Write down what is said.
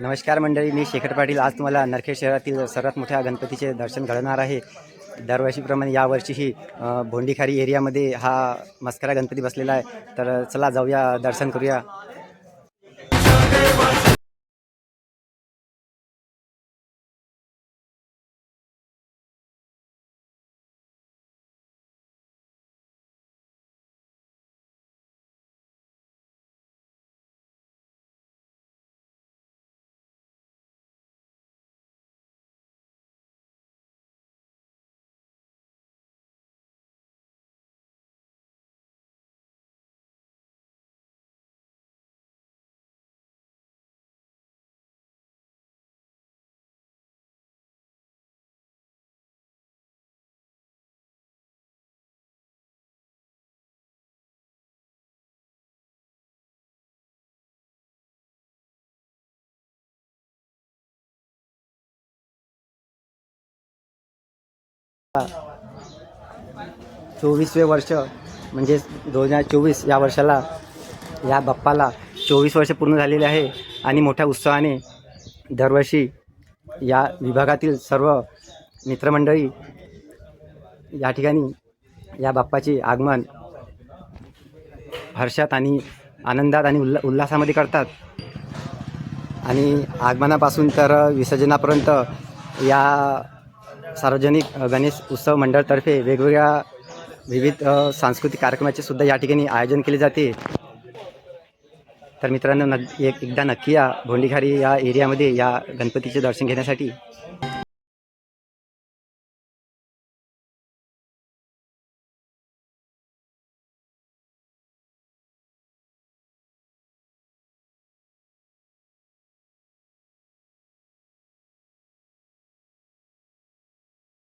नमस्कार मंडळी मी शेखर पाटील. आज तुम्हाला नरखेड शहरातील सर्वात मोठ्या गणपतीचे दर्शन घडणार आहे. दरवर्षीप्रमाणे यावर्षीही भोंडीखारी एरियामध्ये हा मस्करा गणपती बसलेला आहे. तर चला जाऊया दर्शन करूया. चोवीसवे वर्ष म्हणजे दोन हजार चोवीस या वर्षाला या बाप्पाला चोवीस वर्ष पूर्ण झालेले आहे आणि मोठ्या उत्साहाने दरवर्षी या विभागातील सर्व मित्रमंडळी या ठिकाणी या बाप्पाचे आगमन हर्षात आणि आनंदात आणि उल्ला उल्हासामध्ये करतात. आणि आगमनापासून तर विसर्जनापर्यंत या सार्वजनिक गणेश उत्सव मंडळातर्फे वेगवेगळ्या विविध सांस्कृतिक कार्यक्रमाचे सुद्धा या ठिकाणी आयोजन केले जाते. तर मित्रांनो न एक एकदा नक्की या भोंडीघारी या एरियामध्ये या गणपतीचे दर्शन घेण्यासाठी